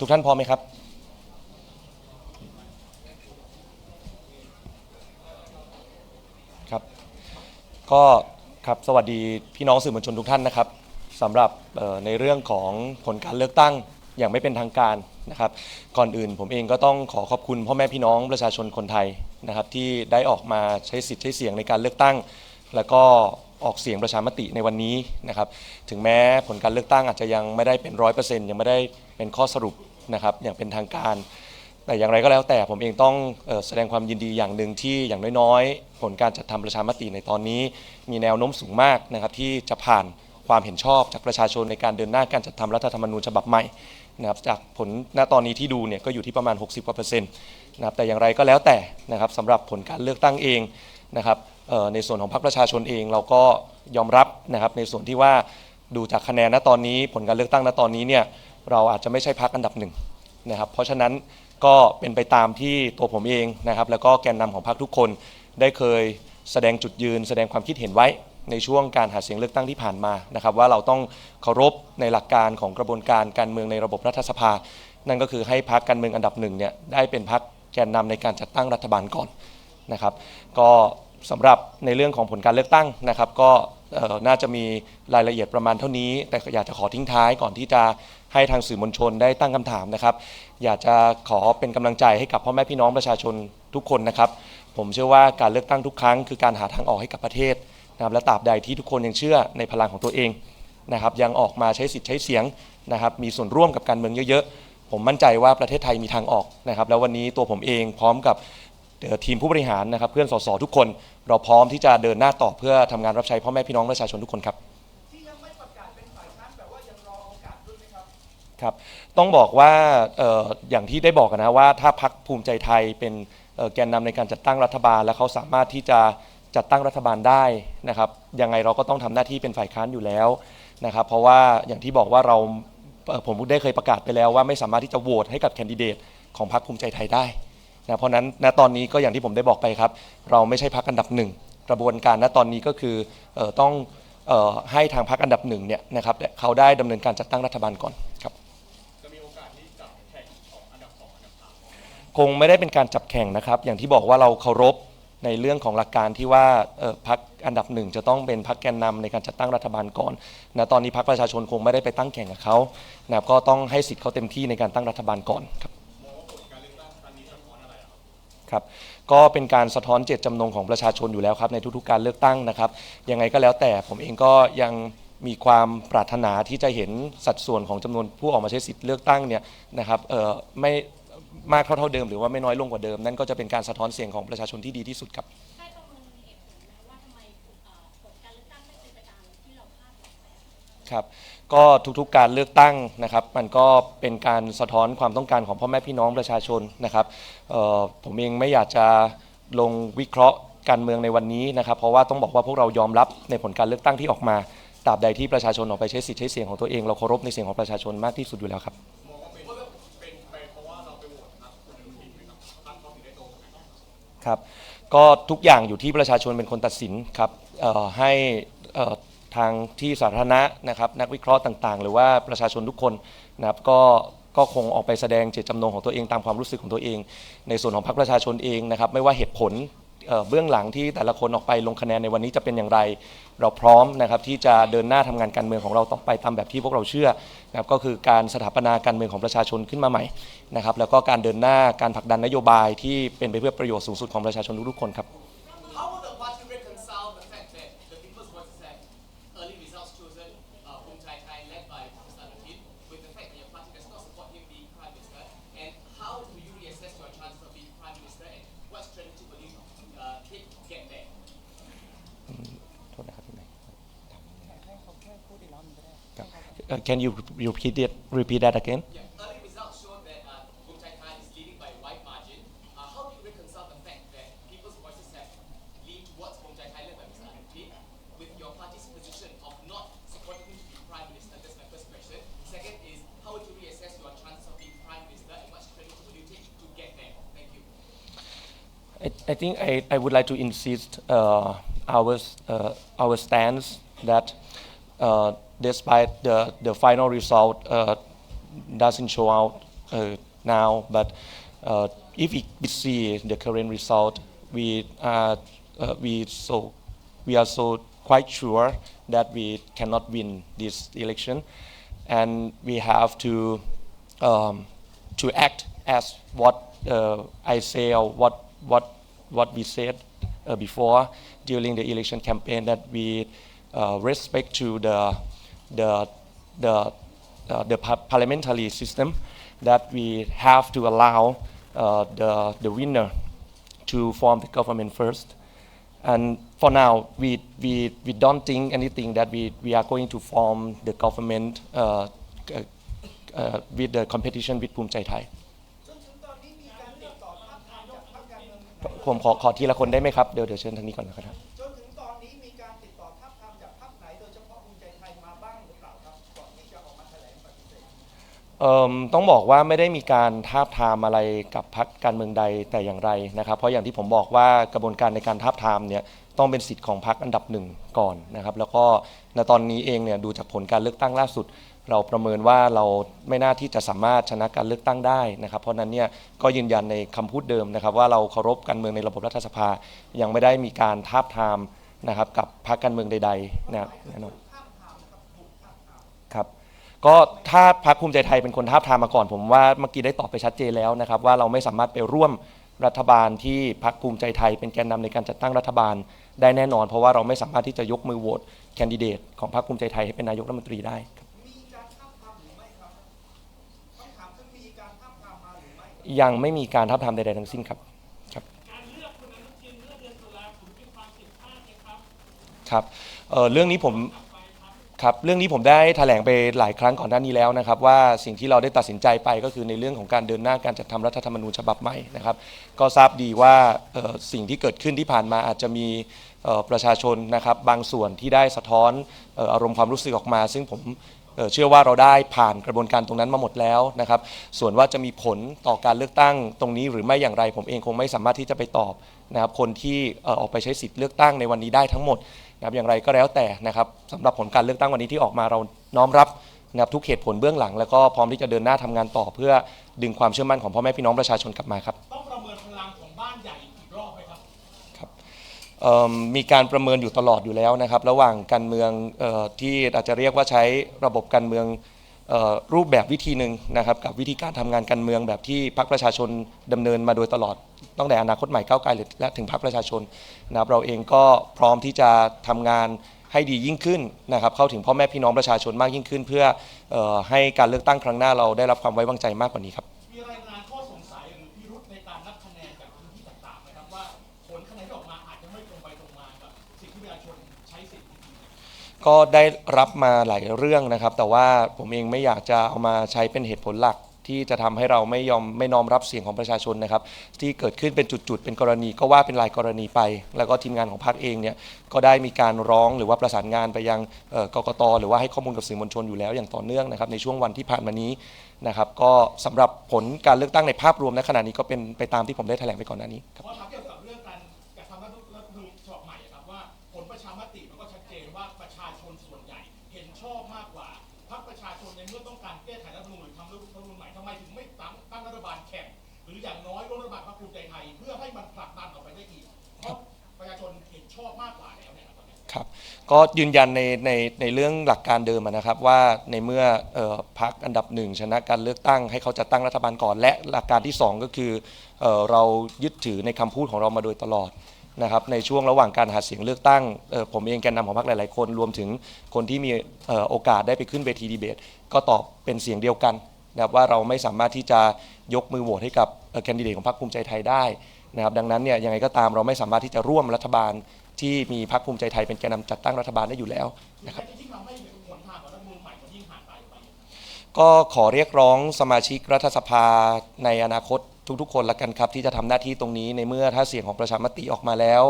ทุกท่านพร้อมไหมครับ ครับ ก็ครับสวัสดีพี่น้องสื่อมวลชนทุกท่านนะครับสำหรับในเรื่องของผลการเลือกตั้งอย่างไม่เป็นทางการนะครับ ก่อนอื่นผมเองก็ต้องขอขอบคุณพ่อแม่พี่น้องประชาชนคนไทยนะครับที่ได้ออกมาใช้สิทธิ์ใช้เสียงในการเลือกตั้ง แล้วก็ออกเสียงประชามติในวันนี้นะครับ ถึงแม้ผลการเลือกตั้งอาจจะยังไม่ได้เป็นร้อยเปอร์เซ็นต์ยังไม่ได้ เป็นข้อสรุปนะครับอย่างเป็นทางการ แต่อย่างไรก็แล้วแต่ผมเองต้องออแสดงความยินดีอย่างหนึ่งที่อย่างน้อยๆ ผลการจัดทำประชามติในตอนนี้ มีแนวโน้มสูงมากนะครับที่จะผ่านความเห็นชอบจากประชาชนในการเดินหน้าการจัดทำรัฐธรรมนูญฉบับใหม่นะครับจากผลณตอนนี้ที่ดูเนี่ยก็อยู่ที่ประมาณ 60กว่าเปอร์เซ็นต์นะครับแต่อย่างไรก็แล้วแต่นะครับสำหรับผลการเลือกตั้งเองนะครับในส่วนของพรรคประชาชนเองเราก็ยอมรับนะครับในส่วนที่ว่าดูจากคะแนนณตอนนี้ผลการเลือกตั้งณตอนนี้เนี่ย เราอาจจะไม่ใช่พรรคอันดับหนึ่งนะครับ เพราะฉะนั้นก็เป็นไปตามที่ตัวผมเองนะครับ แล้วก็แกนนำของพรรคทุกคนได้เคยแสดงจุดยืน แสดงความคิดเห็นไว้ในช่วงการหาเสียงเลือกตั้งที่ผ่านมานะครับ ว่าเราต้องเคารพในหลักการของกระบวนการการเมืองในระบบรัฐสภา นั่นก็คือให้พรรคการเมืองอันดับหนึ่งเนี่ยได้เป็นพรรคแกนนำในการจัดตั้งรัฐบาลก่อนนะครับ ก็สำหรับในเรื่องของผลการเลือกตั้งนะครับ ก็น่าจะมีรายละเอียดประมาณเท่านี้ แต่อยากจะขอทิ้งท้ายก่อนที่จะ ให้ทางสื่อมวลชนได้ตั้งคำถามนะครับ อยากจะขอเป็นกำลังใจให้กับพ่อแม่พี่น้องประชาชนทุกคนนะครับ ผมเชื่อว่าการเลือกตั้งทุกครั้งคือการหาทางออกให้กับประเทศนะครับและตราบใดที่ทุกคนยังเชื่อในพลังของตัวเองนะครับ ยังออกมาใช้สิทธิ์ใช้เสียงนะครับ มีส่วนร่วมกับการเมืองเยอะๆ ผมมั่นใจว่าประเทศไทยมีทางออกนะครับ แล้ววันนี้ตัวผมเองพร้อมกับเอ่อทีมผู้บริหารนะครับ เพื่อนสสทุกคน เราพร้อมที่จะเดินหน้าต่อเพื่อทำงานรับใช้พ่อแม่พี่น้องประชาชนทุกคนครับ ครับต้องบอกว่าเอ่ออย่างที่ได้บอกกันนะว่าถ้าพักภูมิใจไทยเป็นเอ่อแกนนำในการจัดตั้งรัฐบาล และเขาสามารถที่จะจัดตั้งรัฐบาลได้นะครับยังไงเราก็ต้องทำหน้าที่เป็นฝ่ายค้านอยู่แล้วนะครับเพราะว่าอย่างที่บอกว่าเราเอ่อผมได้เคยประกาศไปแล้วว่าไม่สามารถที่จะโหวตให้กับแคนดิเดตของพรรคภูมิใจไทยได้ นะเพราะฉะนั้นณตอนนี้ก็อย่างที่ผมได้บอกไปครับ เราไม่ใช่พรรคอันดับหนึ่งกระบวนการณตอนนี้ก็คือเออต้องเออให้ทางพรรคอันดับหนึ่งเนี่ยนะครับเขาได้ดำเนินการจัดตั้งรัฐบาลก่อน คงไม่ได้เป็นการจับแข่งนะครับ อย่างที่บอกว่าเราเคารพในเรื่องของหลักการที่ว่าพักอันดับหนึ่งจะต้องเป็นพักแกนนำในการจัดตั้งรัฐบาลก่อนนะตอนนี้พักประชาชนคงไม่ได้ไปตั้งแข่งกับเขานะครับก็ต้องให้สิทธิ์เขาเต็มที่ในการตั้งรัฐบาลก่อนครับครับก็เป็นการสะท้อนเจตจำนงของประชาชนอยู่แล้วครับในทุกๆการเลือกตั้งนะครับ ยังไงก็แล้วแต่ผมเองก็ยังมีความปรารถนาที่จะเห็นสัดส่วนของจำนวนผู้ออกมาใช้สิทธิ์เลือกตั้งเนี่ยนะครับเออไม่ มากเท่าเท่าเดิมหรือว่าไม่น้อยลงกว่าเดิม นั่นก็จะเป็นการสะท้อนเสียงของประชาชนที่ดีที่สุดครับให้ประเมินเหตุผลนะว่าทำไมเอ่อผลการเลือกตั้งไม่เป็นไปตามที่เราคาดหวังไว้อะครับก็ทุกๆการเลือกตั้งนะครับ มันก็เป็นการสะท้อนความต้องการของพ่อแม่พี่น้องประชาชนนะครับเอ่อผมเองไม่อยากจะลงวิเคราะห์การเมืองในวันนี้นะครับ เพราะว่าต้องบอกว่าพวกเรายอมรับในผลการเลือกตั้งที่ออกมาตราบใดที่ประชาชนออกไปใช้สิทธิ์ใช้เสียงของตัวเองเราเคารพในเสียงของประชาชนมากที่สุดอยู่แล้วครับ ครับก็ทุกอย่างอยู่ที่ประชาชนเป็นคนตัดสินครับให้ทางที่สาธารณะนะครับนักวิเคราะห์ต่างๆ หรือว่าประชาชนทุกคนนะครับก็ก็คงออกไปแสดงเจตจำนงของตัวเองตามความรู้สึกของตัวเอง ในส่วนของพรรคประชาชนเองนะครับไม่ว่าเหตุผล เบื้องหลังที่แต่ละคนออกไปลงคะแนนในวันนี้จะเป็นอย่างไร เราพร้อมนะครับที่จะเดินหน้าทำงานการเมืองของเราต่อไปตามแบบที่พวกเราเชื่อนะครับก็คือการสถาปนาการเมืองของประชาชนขึ้นมาใหม่นะครับแล้วก็การเดินหน้าการผลักดันนโยบายที่เป็นไปเพื่อประโยชน์สูงสุดของประชาชนทุกๆคนครับ Uh, Can you repeat it repeat that again Yeah, early results show that uh, Phum Chai Thai is leading by a wide margin. Uh, how do you reconcile the fact that People's Voices have leaned towards Phum Chai Thai led by Mr. Anutin with your party's position of not supporting him to be Prime Minister? That's my first question. Second is, how would you reassess your chances of being Prime Minister and what strategy will you take to get there? Thank you. I, I think I, I would like to insist uh, our uh, our stance that uh, despite the the final result uh, doesn't show out uh, now, but uh, if we, see the current result, we are uh, we so we are so quite sure that we cannot win this election, and we have to um, to act as what uh, I say or what what what we said uh, before during the election campaign that we uh, respect to the the the uh, the par- parliamentary system that we have to allow uh, the the winner to form the government first. And for now, we, we, we don't think anything that we, we are going to form the government uh, uh, uh, with the competition with ภูมิใจไทย จนถึงตอนนี้มีการติดต่อท้าบทามจากพรรคการเมือง ผมขอขอทีละคนได้ไหมครับ เดี๋ยวเดี๋ยวเชิญทางนี้ก่อนนะครับ เอิ่มต้องบอกว่าไม่ได้มีการทาบทามอะไรกับพรรคการเมืองใดแต่อย่างไรนะครับ เพราะอย่างที่ผมบอกว่ากระบวนการในการทาบทามเนี่ยต้องเป็นสิทธิ์ของพรรคอันดับหนึ่งก่อนนะครับ แล้วก็ในตอนนี้เองเนี่ยดูจากผลการเลือกตั้งล่าสุด เราประเมินว่าเราไม่น่าที่จะสามารถชนะการเลือกตั้งได้นะครับ เพราะนั้นเนี่ยก็ยืนยันในคำพูดเดิมนะครับ ว่าเราเคารพการเมืองในระบบรัฐสภา ยังไม่ได้มีการทาบทามนะครับกับพรรคการเมืองใดๆนะครับแน่นอนครับ ก็ถ้าพรรคภูมิใจไทยเป็นคนทาบทามมาก่อน ผมว่าเมื่อกี้ได้ตอบไปชัดเจนแล้วนะครับ ว่าเราไม่สามารถไปร่วมรัฐบาลที่พรรคภูมิใจไทย เป็นแกนนำในการจัดตั้งรัฐบาลได้แน่นอน เพราะว่าเราไม่สามารถที่จะยกมือโหวตแคนดิเดตของพรรคภูมิใจไทยให้เป็นนายกรัฐมนตรีได้ครับมีการท้าบทามหรือไม่ครับคำถามคือมีการท้าบทามมาหรือไม่ยังไม่มีการทับทามใดๆทั้งสิ้นครับครับการเลือกคุณอนุทินเมื่อเดือนตุลาคมเป็นความผิดพลาดไหมครับครับเอ่อเรื่องนี้ผม ครับเรื่องนี้ผมได้แถลงไปหลายครั้งก่อนหน้านี้แล้วนะครับ ว่าสิ่งที่เราได้ตัดสินใจไปก็คือในเรื่องของการเดินหน้าการจัดทำรัฐธรรมนูญฉบับใหม่นะครับ ก็ทราบดีว่าเอ่อสิ่งที่เกิดขึ้นที่ผ่านมาอาจจะมีเอ่อประชาชนนะครับบางส่วนที่ได้สะท้อนเอ่ออารมณ์ความรู้สึกออกมา ซึ่งผมเอ่อเชื่อว่าเราได้ผ่านกระบวนการตรงนั้นมาหมดแล้วนะครับ ส่วนว่าจะมีผลต่อการเลือกตั้งตรงนี้หรือไม่อย่างไรผมเองคงไม่สามารถที่จะไปตอบนะครับคนที่เอ่อออกไปใช้สิทธิ์เลือกตั้งในวันนี้ได้ทั้งหมด นะครับอย่างไรก็แล้วแต่นะครับสำหรับผลการเลือกตั้งวันนี้ที่ออกมาเราน้อมรับนะครับทุกเหตุผลเบื้องหลัง แล้วก็พร้อมที่จะเดินหน้าทำงานต่อเพื่อดึงความเชื่อมั่นของพ่อแม่พี่น้องประชาชนกลับมาครับ ต้องประเมินพลังของบ้านใหญ่อีกรอบไหมครับ เอิ่มมีการประเมินอยู่ตลอดอยู่แล้วนะครับ ระหว่างการเมืองเออที่อาจจะเรียกว่าใช้ระบบการเมืองเอ่อ รูปแบบวิธีหนึ่งนะครับกับวิธีการทำงานการเมืองแบบที่พรรคประชาชนดำเนินมาโดยตลอดตั้งแต่อนาคตใหม่ก้าวไกลและถึงพรรคประชาชนนะครับเราเองก็พร้อมที่จะทำงานให้ดียิ่งขึ้นนะครับเข้าถึงพ่อแม่พี่น้องประชาชนมากยิ่งขึ้น เพื่อออให้การเลือกตั้งครั้งหน้าเราได้รับความไว้วางใจมากกว่านี้ครับ ก็ได้รับมาหลายเรื่องนะครับ แต่ว่าผมเองไม่อยากจะเอามาใช้เป็นเหตุผลหลัก ที่จะทำให้เราไม่ยอมไม่น้อมรับเสียงของประชาชนนะครับ ที่เกิดขึ้นเป็นจุดๆ เป็นกรณีก็ว่าเป็นรายกรณีไป แล้วก็ทีมงานของพรรคเองเนี่ยก็ได้มีการร้องหรือว่าประสานงานไปยังเอ่อกกตหรือว่าให้ข้อมูลกับสื่อมวลชนอยู่แล้วอย่างต่อเนื่องนะครับในช่วงวันที่ผ่านมานี้นะครับก็สำหรับผลการเลือกตั้งในภาพรวมในขณะนี้ก็เป็นไปตามที่ผมได้แถลงไปก่อนหน้านี้ครับเกี่ยวกับ ในเมื่อต้องการแก้ไขรัฐธรรมนูญหรือทำรัฐธรรมนูญใหม่ทำไมถึงไม่ตั้งตั้งรัฐบาลแข่งหรืออย่างน้อยร่วมรัฐบาลพรรคภูมิใจไทย เพื่อให้มันผลักดันออกไปได้อีกเพราะประชาชนเห็นชอบมากกว่าแล้วเนี่ยครับครับก็ยืนยันในในในเรื่องหลักการเดิมนะครับว่าในเมื่อออพรรคอันดับหนึ่งชนะการเลือกตั้ง ให้เขาจัดตั้งรัฐบาลก่อนและหลักการที่สองก็คือเออเรายึดถือในคำพูดของเรามาโดยตลอด นะครับในช่วงระหว่างการหาเสียงเลือกตั้งออผมเองแกนนำของพรรคหลาย ๆ คนรวมถึงคนที่มีออโอกาสได้ไปขึ้นเวทีดีเบต ก็ตอบเป็นเสียงเดียวกันนะครับว่าเราไม่สามารถที่จะยกมือโหวตให้กับแคนดิเดตของพรรคภูมิใจไทยได้นะครับดังนั้นเนี่ยยังไงก็ตามเราไม่สามารถที่จะร่วมรัฐบาลที่มีพรรคภูมิใจไทยเป็นแกนนำจัดตั้งรัฐบาลได้อยู่แล้วนะครับก็ขอเรียกร้องสมาชิกรัฐสภาในอนาคต ทุกๆ คนละกันครับที่จะทำหน้าที่ตรงนี้ในเมื่อถ้าเสียงของประชามติออกมาแล้ว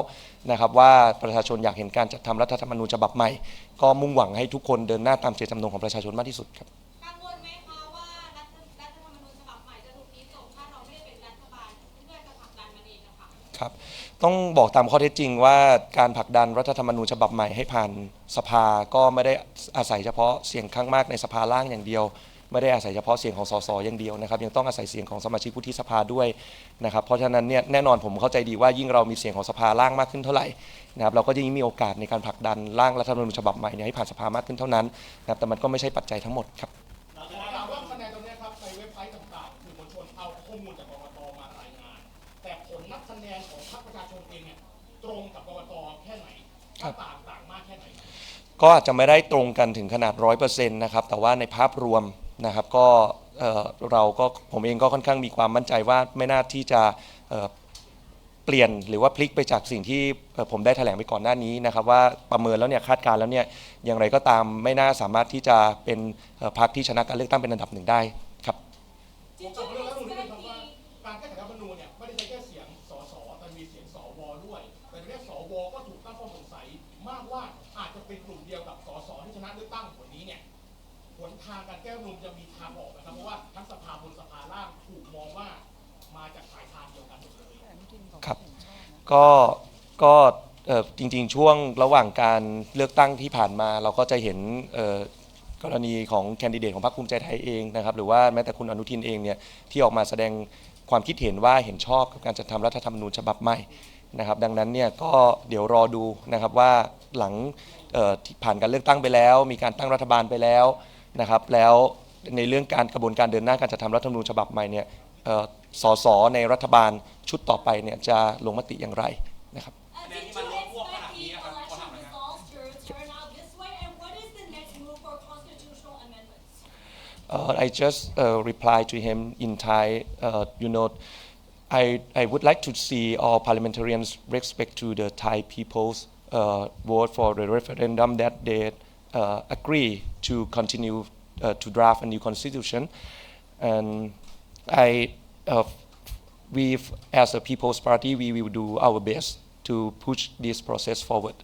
นะครับว่าประชาชนอยากเห็นการจัดทำรัฐธรรมนูญฉบับใหม่ ก็มุ่งหวังให้ทุกคนเดินหน้าตามเจตจำนงของประชาชนมากที่สุดครับกังวลไหมคะว่ารัฐรัฐธรรมนูญฉบับใหม่จะถูกตีตกถ้าเราไม่ได้เป็นรัฐบาลเพื่อจะผลักดันมันเองนะคะครับต้องบอกตามข้อเท็จจริงว่าการผลักดันรัฐธรรมนูญฉบับใหม่ให้ผ่านสภาก็ไม่ได้อาศัยเฉพาะเสียงข้างมากในสภาล่างอย่างเดียว ไม่ได้อาศัยเฉพาะเสียงของสสอย่างเดียวนะครับยังต้องอาศัยเสียงของสมาชิกวุฒิสภาด้วยนะครับเพราะฉะนั้นเนี่ยแน่นอนผมเข้าใจดีว่ายิ่งเรามีเสียงของสภาล่างมากขึ้นเท่าไหร่นะครับเราก็ยิ่งมีโอกาสในการผลักดันร่างรัฐธรรมนูญฉบับใหม่เนี่ยให้ผ่านสภามากขึ้นเท่านั้นนะครับแต่มันก็ไม่ใช่ปัจจัยทั้งหมดครับถามว่าคะแนนตรงเนี้ยครับในเว็บไซต์ต่างๆสื่อมวลชนเอาข้อมูลจากกกตมารายงานแต่ผลนับคะแนนของพรรคประชาชนเองเนี่ยตรงกับกกตแค่ไหนครับต่างต่างมากแค่ไหนก็อาจจะไม่ได้ตรงกันถึงขนาดร้อยเปอร์เซ็นต์นะครับ แต่ว่าในภาพรวม นะครับก็เอ่อเราก็ผมเองก็ค่อนข้างมีความมั่นใจว่าไม่น่าที่จะเอ่อเปลี่ยนหรือว่าพลิกไปจากสิ่งที่เอ่อผมได้แถลงไปก่อนหน้านี้นะครับ ว่าประเมินแล้วเนี่ยคาดการณ์แล้วเนี่ยอย่างไรก็ตามไม่น่าสามารถที่จะเป็นเอ่อพรรคที่ชนะการเลือกตั้งเป็นอันดับหนึ่งได้ครับผมกลับเรื่อง ก็ก็เอ่อจริง ๆ ช่วงระหว่างการเลือกตั้งที่ผ่านมา เราก็จะเห็นเอ่อกรณีของแคนดิเดตของพรรคภูมิใจไทยเองนะครับหรือว่าแม้แต่คุณอนุทินเองเนี่ยที่ออกมาแสดงความคิดเห็นว่าเห็นชอบกับการจัดทำรัฐธรรมนูญฉบับใหม่นะครับดังนั้นเนี่ยก็เดี๋ยวรอดูนะครับว่าหลังเอ่อที่ผ่านการเลือกตั้งไปแล้ว มีการตั้งรัฐบาลไปแล้วนะครับแล้วในเรื่องการกระบวนการเดินหน้าการจัดทำรัฐธรรมนูญฉบับใหม่เนี่ยเอ่อ สสในรัฐบาลชุดต่อไปเนี่ยจะลงมติอย่างไรนะครับ Uh, did you expect the election results to turn out this way? And what is the next move for constitutional amendments? Uh, I just uh, replied to him in Thai. Uh, you know, I I would like to see all parliamentarians respect to the Thai people's uh, vote for the referendum that they uh, agree to continue uh, to draft a new constitution, and I. Uh, we, as a People's Party, we will do our best to push this process forward.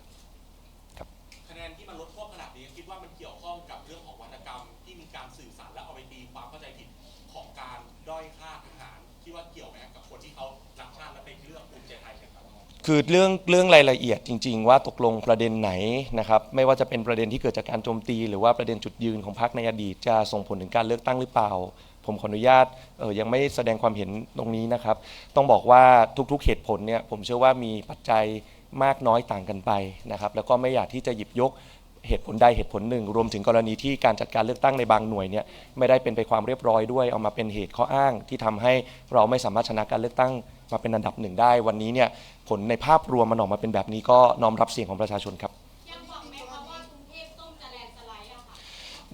คะแนนที่มันลดทั่วขนาดนี้คิดว่ามันเกี่ยวข้องกับเรื่องของวรรณกรรมที่มีการสื่อสารและเอาไปตีความเข้าใจผิดของการด้อยค่าทหารคิดว่าเกี่ยวไหมกับคนที่เขารักชาติและไปเลือกภูมิใจไทยกันครับ คือเรื่องเรื่องรายละเอียดจริง ๆ ว่าตกลงประเด็นไหนนะครับไม่ว่าจะเป็นประเด็นที่เกิดจากการโจมตี หรือว่าประเด็นจุดยืนของพรรคในอดีตจะส่งผลถึงการเลือกตั้งหรือเปล่า ผมขออนุญาตเออยังไม่แสดงความเห็นตรงนี้นะครับ ต้องบอกว่าทุกๆเหตุผลเนี่ยผมเชื่อว่ามีปัจจัยมากน้อยต่างกันไปนะครับ แล้วก็ไม่อยากที่จะหยิบยกเหตุผลใดเหตุผลหนึ่ง รวมถึงกรณีที่การจัดการเลือกตั้งในบางหน่วยเนี่ยไม่ได้เป็นไปความเรียบร้อยด้วยเอามาเป็นเหตุข้ออ้างที่ทำให้เราไม่สามารถชนะการเลือกตั้งมาเป็นอันดับหนึ่งได้ วันนี้เนี่ยผลในภาพรวมมันออกมาเป็นแบบนี้ก็น้อมรับเสียงของประชาชนครับ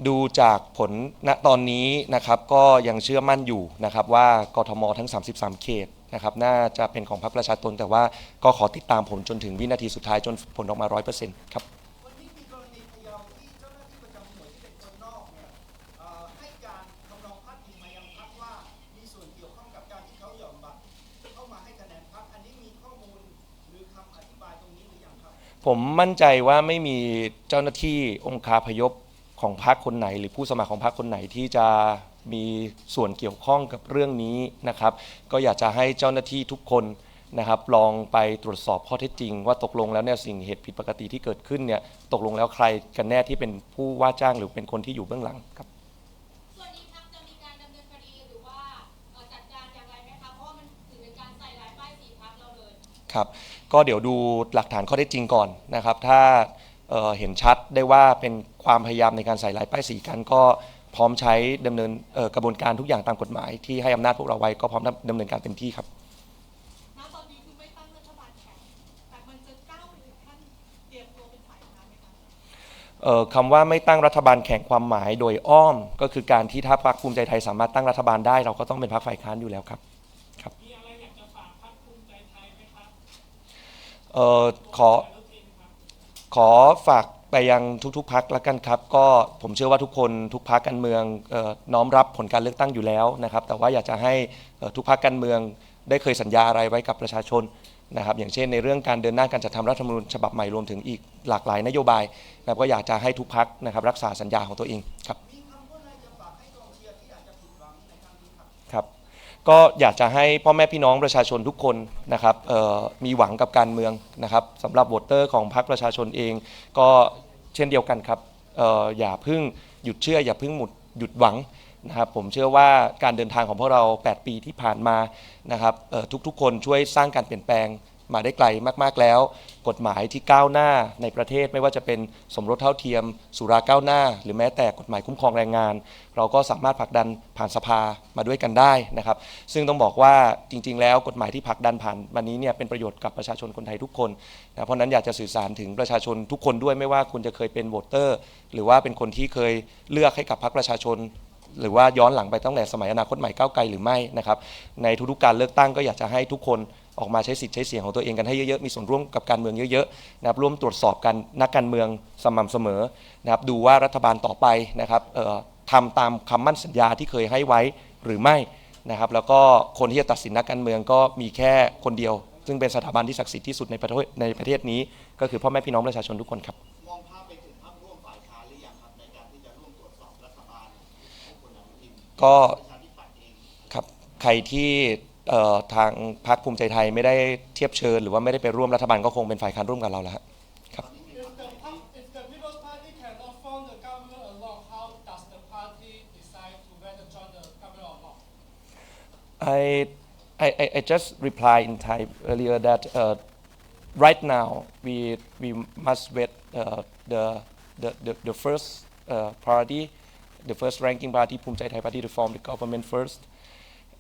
ดูจากผลณตอนนี้นะครับก็ยังเชื่อมั่นอยู่นะครับว่ากทมทั้ง 33 เขตนะครับน่าจะเป็นของพรรคประชาชนแต่ว่าก็ขอติดตามผลจนถึงวินาทีสุดท้ายจนผลออกมา 100%ครับ วันนี้มีกรณีพะเยาที่เจ้าหน้าที่ประจำหน่วยที่เป็นคนนอกเนี่ยเอ่อให้การทำนองพาดพิงมายังพักว่ามีส่วนเกี่ยวข้องกับการที่เขาหย่อนบัตรเข้ามาให้คะแนนพักอันนี้มีข้อมูลหรือคำอธิบายตรงนี้หรือยังครับ ผมมั่นใจว่าไม่มีเจ้าหน้าที่องคาพยพ ของพรรคคนไหน หรือผู้สมัครของพรรคคนไหนที่จะมีส่วนเกี่ยวข้องกับเรื่องนี้นะครับ ก็อยากจะให้เจ้าหน้าที่ทุกคนนะครับลองไปตรวจสอบข้อเท็จจริง ว่าตกลงแล้วเนี่ยสิ่งเหตุผิดปกติที่เกิดขึ้นเนี่ยตกลงแล้วใครกันแน่ที่เป็นผู้ว่าจ้างหรือเป็นคนที่อยู่เบื้องหลังครับ ส่วนนี้พักจะมีการดำเนินคดีหรือว่าเอ่อจัดการอย่างไรไหมคะ เพราะว่ามันถือเป็นการใส่ร้ายป้ายสีพักเราเลย ครับก็เดี๋ยวดูหลักฐานข้อเท็จจริงก่อนนะครับ ถ้า เเห็นชัดได้ว่าเป็นความพยายามในการใส่ลายป้ายสีกันก็พร้อมใช้ดำเนินกระบวนการทุกอย่างตามกฎหมาย ที่ให้อำนาจพวกเราไว้ก็พร้อมดำเนินการเต็มที่ครับณตอนนี้คือไม่ตั้งรัฐบาลแข่งแต่มันจะก้าวไปถึงขั้นเตรียมตัวเป็นฝ่ายค้านไหมคะเอ่อคำว่าไม่ตั้งรัฐบาลแข่งความหมายโดยอ้อม ก็คือการที่ถ้าพรรคภูมิใจไทยสามารถตั้งรัฐบาลได้ เราก็ต้องเป็นพรรคฝ่ายค้านอยู่แล้วครับครับมีอะไรอยากจะฝากพรรคภูมิใจไทยไหมครับเอ่อขอ ขอฝากไปยังทุกๆพักแล้วกันครับ ก็ผมเชื่อว่าทุกคนทุกพักการเมืองเอ่อน้อมรับผลการเลือกตั้งอยู่แล้วนะครับ แต่ว่าอยากจะให้เอ่อทุกพักการเมืองได้เคยสัญญาอะไรไว้กับประชาชนนะครับ อย่างเช่นในเรื่องการเดินหน้าการจัดทำรัฐธรรมนูญฉบับใหม่รวมถึงอีกหลากหลายนโยบายนะครับก็อยากจะให้ทุกพักนะครับรักษาสัญญาของตัวเองครับ ก็อยากจะให้พ่อแม่พี่น้องประชาชนทุกคนนะครับมีหวังกับการเมืองนะครับสำหรับโหวตเตอร์ของพรรคประชาชนเอง ก็เช่นเดียวกันครับออย่าพึ่งหยุดเชื่อ อย่าพึ่งหมุดหยุดหวังนะครับผมเชื่อว่าการเดินทางของพวกเรา 8 ปีที่ผ่านมานะครับทุกๆ คนช่วยสร้างการเปลี่ยนแปลง มาได้ไกลมาก ๆ แล้ว กฎหมายที่ก้าวหน้าในประเทศไม่ว่าจะเป็นสมรสเท่าเทียม สุราก้าวหน้า หรือแม้แต่กฎหมายคุ้มครองแรงงาน เราก็สามารถผลักดันผ่านสภามาด้วยกันได้นะครับ ซึ่งต้องบอกว่าจริง ๆ แล้วกฎหมายที่ผลักดันผ่านวันนี้เนี่ยเป็นประโยชน์กับประชาชนคนไทยทุกคนนะเพราะนั้นอยากจะสื่อสารถึงประชาชนทุกคนด้วยไม่ว่าคุณจะเคยเป็นโหวตเตอร์ หรือว่าเป็นคนที่เคยเลือกให้กับพรรคประชาชนหรือว่าย้อนหลังไปตั้งแต่สมัยอนาคตใหม่ก้าวไกลหรือไม่นะครับในทุกๆการเลือกตั้งก็อยากจะให้ทุกคน ออกมาใช้สิทธิ์ใช้เสียงของตัวเองกันให้เยอะๆ มีส่วนร่วมกับการเมืองเยอะๆนะครับร่วมตรวจสอบกันนักการเมืองสม่ำเสมอนะครับดูว่ารัฐบาลต่อไปนะครับทำตามคำมั่นสัญญาที่เคยให้ไว้หรือไม่นะครับแล้วก็คนที่จะตัดสินนักการเมืองก็มีแค่คนเดียว ซึ่งเป็นสถาบันที่ศักดิ์สิทธิ์ที่สุดในประเทศในประเทศนี้ ก็คือพ่อแม่พี่น้องประชาชนทุกคนครับมองภาพไปถึงภาพร่วมฝ่ายค้านหรือยังครับในการที่จะร่วมตรวจสอบรัฐบาลก็ครับใครที่ เอ่อทางพรรคภูมิใจไทยไม่ได้เทียบเชิญ หรือว่าไม่ได้ไปร่วมรัฐบาลก็คงเป็นฝ่ายค้านร่วมกับเราแล้วฮะครับ If the, pub- if the People's Party cannot form the government alone, how does the party decide to whether join the government or not? I, I, I- I just replied in Thai earlier that uh, right now we, we must wait uh, the, the, the, the first uh, party, the first ranking party, Phumchai Thai Party, to form the government first.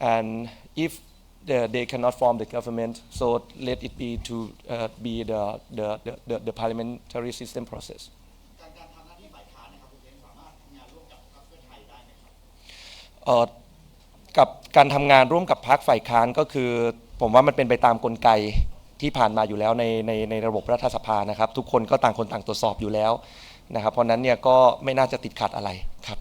And if the, they cannot form the government, so let it be to uh, be the, the, the, the, the parliamentary system process. การการทำหน้าที่ฝ่ายค้านนะครับคุณเทนสามารถทำงานร่วมกับพรรคเพื่อไทยได้ไหมครับ เอ่อกับการทำงานร่วมกับพรรคฝ่ายค้านก็คือ ผมว่ามันเป็นไปตามกลไกที่ผ่านมาอยู่แล้วในในในระบบรัฐสภานะครับ ทุกคนก็ต่างคนต่างตรวจสอบอยู่แล้วนะครับ เพราะฉะนั้นเนี่ยก็ไม่น่าจะติดขัดอะไรครับ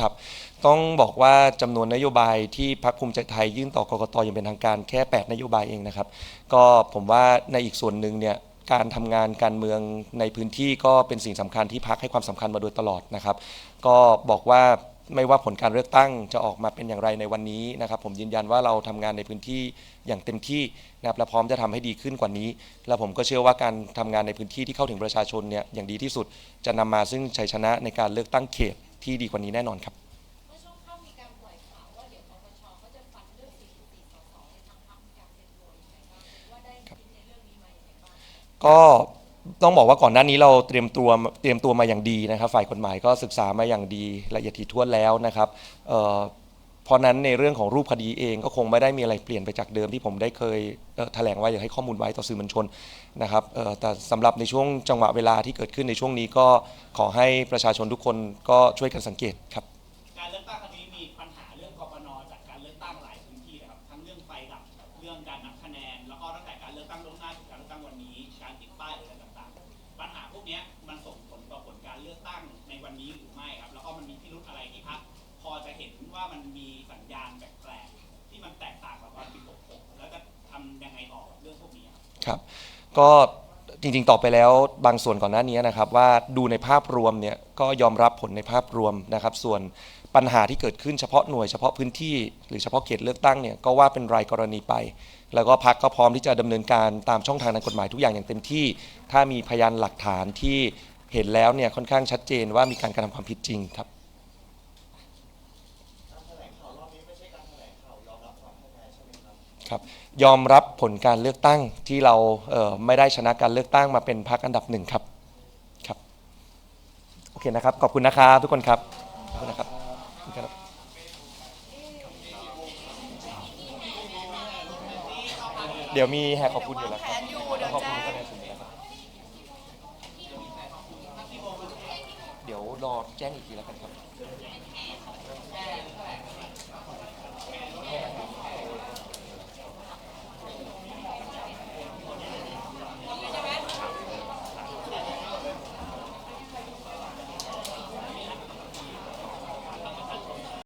ครับ ต้องบอกว่าจำนวนนโยบายที่พรรคภูมิใจไทยยื่นต่อกกตอย่างเป็นทางการแค่ 8 นโยบายเองนะครับ ก็ผมว่าในอีกส่วนหนึ่งเนี่ยการทำงานการเมืองในพื้นที่ก็เป็นสิ่งสำคัญที่พรรคให้ความสำคัญมาโดยตลอดนะครับ ก็บอกว่าไม่ว่าผลการเลือกตั้งจะออกมาเป็นอย่างไรในวันนี้นะครับ ผมยืนยันว่าเราทำงานในพื้นที่อย่างเต็มที่นะครับและพร้อมจะทำให้ดีขึ้นกว่านี้ และผมก็เชื่อว่าการทำงานในพื้นที่ที่เข้าถึงประชาชนเนี่ยอย่างดีที่สุดจะนำมาซึ่งชัยชนะในการเลือกตั้งเขต ที่ดีกว่านี้แน่นอนครับเมื่อช่วงค่ำมีการปล่อยข่าวว่าเดี๋ยวปปชก็จะฟันเรื่อง44สสในทางพรรคมีการเป็นโหวตยังไงบ้างหรือว่าได้คิดในเรื่องนี้มาอย่างไรบ้างก็ต้องบอกว่าก่อนหน้านี้เราเตรียมตัวเตรียมตัวมาอย่างดีนะครับ ฝ่ายกฎหมายก็ศึกษามาอย่างดีละเอียดถี่ถ้วนแล้วนะครับ เพราะนั้นในเรื่องของรูปคดีเองก็คงไม่ได้มีอะไรเปลี่ยนไปจากเดิมที่ผมได้เคยเแถลงไว้อยากให้ข้อมูลไว้ต่อสื่อมวลชนนะครับแต่สำหรับในช่วงจังหวะเวลาที่เกิดขึ้นในช่วงนี้ก็ขอให้ประชาชนทุกคนก็ช่วยกันสังเกตครับ มันมีสัญญาณแปลกๆที่มันแตกต่างกับตอนปี66แล้วจะทำยังไงต่อกเรื่องพวกนี้ครับครับ ก็จริงๆตอบไปแล้วบางส่วนก่อนหน้านี้นะครับว่าดูในภาพรวมเนี่ยก็ยอมรับผลในภาพรวมนะครับ ส่วนปัญหาที่เกิดขึ้นเฉพาะหน่วยเฉพาะพื้นที่หรือเฉพาะเขตเลือกตั้งเนี่ยก็ว่าเป็นรายกรณีไป แล้วก็พักก็พร้อมที่จะดำเนินการตามช่องทางทางกฎหมายทุกอย่างอย่างเต็มที่ ถ้ามีพยานหลักฐานที่เห็นแล้วเนี่ยค่อนข้างชัดเจนว่ามีการกระทำความผิดจริงครับ ครับยอมรับผลการเลือกตั้งที่เราเไม่ได้ชนะการเลือกตั้งมาเป็นพรรคอันดับหนึ่งครับครับโอเคนะครับ ขอบคุณนะครับทุกคนครับขอบคุณนะครับขอบคุณครับเดี๋ยวมีแหกขอบคุณอยู่แล้วครับขอบคุณคะแนนสูงอยู่แล้วครับเดี๋ยวรอแจ้งอีกทีแล้วกันครับ